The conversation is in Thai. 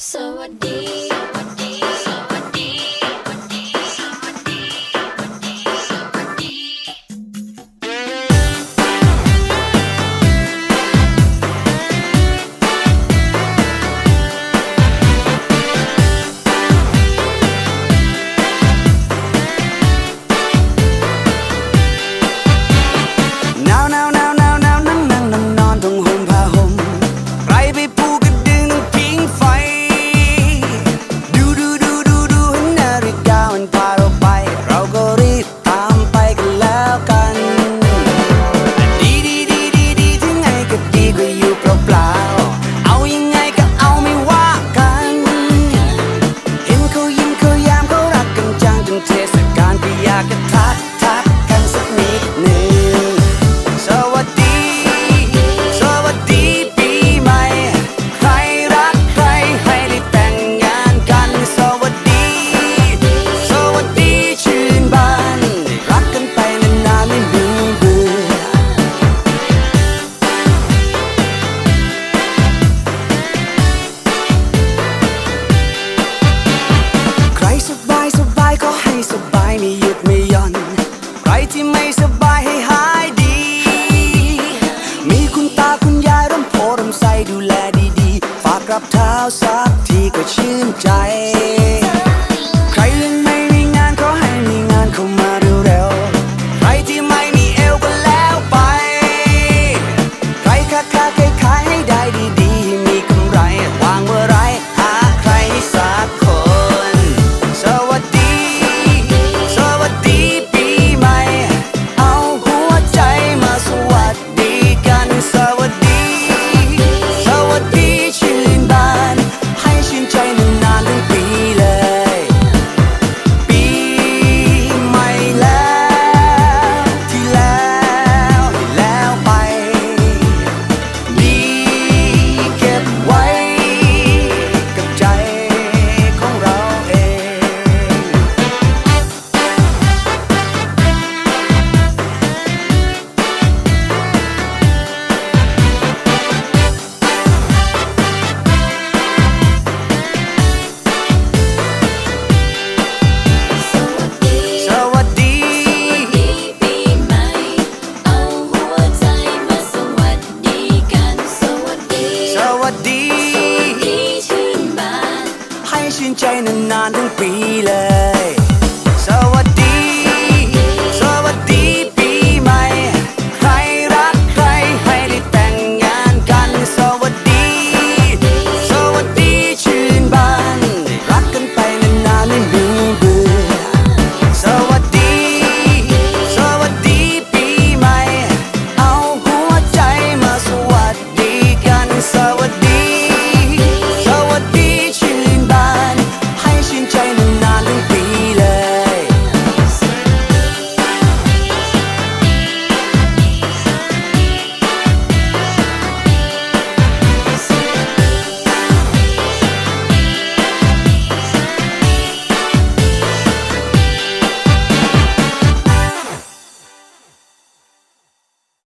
So I did. สบายให้หายดี มีคุณตาคุณยายร่มโพร่มใสดูแลดีๆ ฝากกลับเท้าสักทีก็ชื่นใจ shining, shining on the wheeler.